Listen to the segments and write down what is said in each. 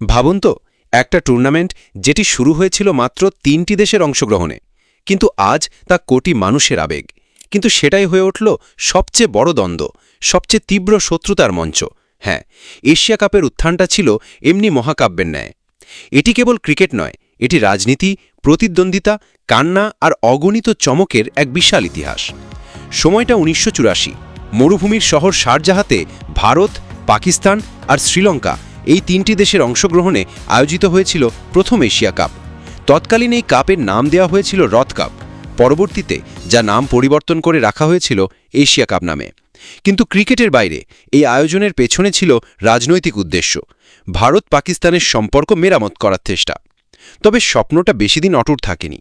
ভাবুন তো, একটা টুর্নামেন্ট যেটি শুরু হয়েছিল মাত্র তিনটি দেশের অংশগ্রহণে, কিন্তু আজ তা কোটি মানুষের আবেগ। কিন্তু সেটাই হয়ে উঠল সবচেয়ে বড় দ্বন্দ্ব, সবচেয়ে তীব্র শত্রুতার মঞ্চ। হ্যাঁ এশিয়া কাপের উত্থানটা ছিল এমনি মহাকাব্যের ন্যায়। এটি কেবল ক্রিকেট নয়, এটি রাজনীতি, প্রতিদ্বন্দ্বিতা, কান্না আর অগণিত চমকের এক বিশাল ইতিহাস। সময়টা উনিশশো চুরাশি, মরুভূমির শহর শারজাহাতে ভারত, পাকিস্তান আর শ্রীলঙ্কা এই তিনটি দেশের অংশগ্রহণে আয়োজিত হয়েছিল প্রথম এশিয়া কাপ। তৎকালীন এই কাপের নাম দেওয়া হয়েছিল রথ কাপ। পরবর্তীতে যা নাম পরিবর্তন করে রাখা হয়েছিল এশিয়া কাপ নামে। কিন্তু ক্রিকেটের বাইরে এই আয়োজনের পেছনে ছিল রাজনৈতিক উদ্দেশ্য। ভারত পাকিস্তানের সম্পর্ক মেরামত করার চেষ্টা। তবে স্বপ্নটা বেশিদিন অটুট থাকেনি।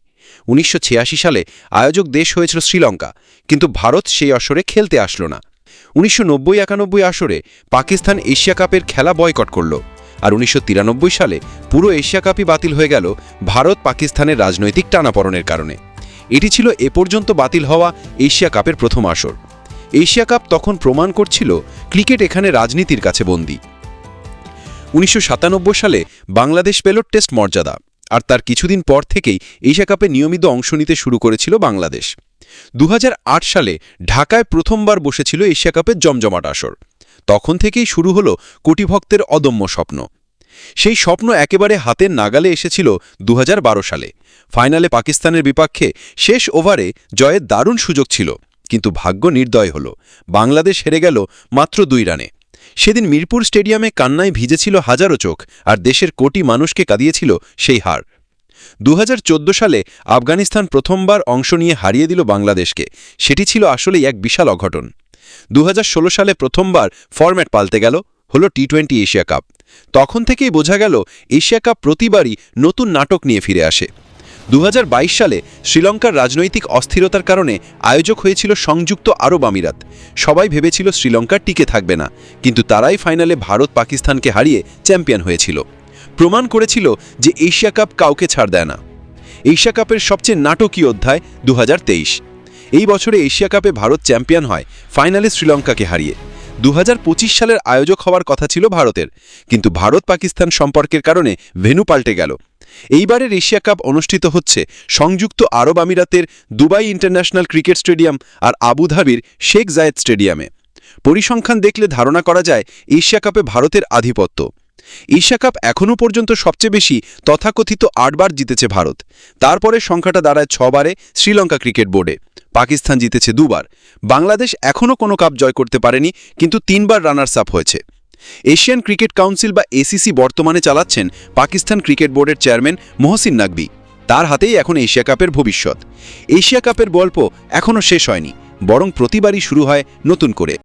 উনিশশো ছিয়াশি সালে আয়োজক দেশ হয়েছিল শ্রীলঙ্কা, কিন্তু ভারত সেই আসরে খেলতে আসলো না। উনিশশো নব্বই একানব্বই আসরে পাকিস্তান এশিয়া কাপের খেলা বয়কট করল আর উনিশশো তিরানব্বই সালে পুরো এশিয়া কাপই বাতিল হয়ে গেল ভারত পাকিস্তানের রাজনৈতিক টানাপড়নের কারণে। এটি ছিল এ পর্যন্ত বাতিল হওয়া এশিয়া কাপের প্রথম আসর। এশিয়া কাপ তখন প্রমাণ করছিল ক্রিকেট এখানে রাজনীতির কাছে বন্দী। উনিশশো সাতানব্বই সালে বাংলাদেশ পেল টেস্ট মর্যাদা, আর তার কিছুদিন পর থেকেই এশিয়া কাপে নিয়মিত অংশ নিতে শুরু করেছিল বাংলাদেশ। দু হাজার আট সালে ঢাকায় প্রথমবার বসেছিল এশিয়া কাপের জমজমাট আসর। তখন থেকেই শুরু হলো কোটি ভক্তের অদম্য স্বপ্ন। সেই স্বপ্ন একেবারে হাতের নাগালে এসেছিল দুহাজার বারো সালে। ফাইনালে পাকিস্তানের বিপক্ষে শেষ ওভারে জয়ের দারুণ সুযোগ ছিল, কিন্তু ভাগ্য নির্দয় হল। বাংলাদেশ হেরে গেল মাত্র দুই রানে। সেদিন মিরপুর স্টেডিয়ামে কান্নায় ভিজেছিল হাজারো চোখ, আর দেশের কোটি মানুষকে কাঁদিয়েছিল সেই হার। দু হাজার চোদ্দ সালে আফগানিস্তান প্রথমবার অংশ নিয়ে হারিয়ে দিল বাংলাদেশকে। সেটি ছিল আসলেই এক বিশাল অঘটন। দু হাজার ষোলো সালে প্রথমবার ফরম্যাট পাল্টে গেল, হলো টি টোয়েন্টি এশিয়া কাপ। তখন থেকেই বোঝা গেল, এশিয়া কাপ প্রতিবারই নতুন নাটক নিয়ে ফিরে আসে। দুহাজার বাইশ সালে শ্রীলঙ্কার রাজনৈতিক অস্থিরতার কারণে আয়োজক হয়েছিল সংযুক্ত আরব আমিরাত। সবাই ভেবেছিল শ্রীলঙ্কা টিকে থাকবে না, কিন্তু তারাই ফাইনালে ভারত পাকিস্তানকে হারিয়ে চ্যাম্পিয়ন হয়েছিল। প্রমাণ করেছিল যে এশিয়া কাপ কাউকে ছাড় দেয় না। এশিয়া কাপের সবচেয়ে নাটকীয় অধ্যায় দু হাজার তেইশ। এই বছরে এশিয়া কাপে ভারত চ্যাম্পিয়ন হয়, ফাইনালে শ্রীলঙ্কাকে হারিয়ে। দুহাজার পঁচিশ সালের আয়োজক হওয়ার কথা ছিল ভারতের, কিন্তু ভারত পাকিস্তান সম্পর্কের কারণে ভেনু পাল্টে গেল। এইবারের এশিয়া কাপ অনুষ্ঠিত হচ্ছে সংযুক্ত আরব আমিরাতের দুবাই ইন্টারন্যাশনাল ক্রিকেট স্টেডিয়াম আর আবুধাবির শেখ জায়েদ স্টেডিয়ামে। পরিসংখ্যান দেখলে ধারণা করা যায়, এশিয়া কাপে ভারতের আধিপত্য। এশিয়া কাপ এখনও পর্যন্ত সবচেয়ে বেশি তথাকথিত আটবার জিতেছে ভারত। তারপরে সংখ্যাটা দাঁড়ায় ছবারে শ্রীলঙ্কা ক্রিকেট বোর্ডে। পাকিস্তান জিতেছে দুবার। বাংলাদেশ এখনও কোনো কাপ জয় করতে পারেনি, কিন্তু তিনবার রানার্স আপ হয়েছে। এশিয়ান ক্রিকেট কাউন্সিল বা এসিসি বর্তমানে চালাচ্ছেন পাকিস্তান ক্রিকেট বোর্ডের চেয়ারম্যান মহসিন নাকবি তার হাতেই এখন এশিয়া কাপের ভবিষ্যৎ। এশিয়া কাপের গল্প এখনও শেষ হয়নি, বরং প্রতিবারই শুরু হয় নতুন করে।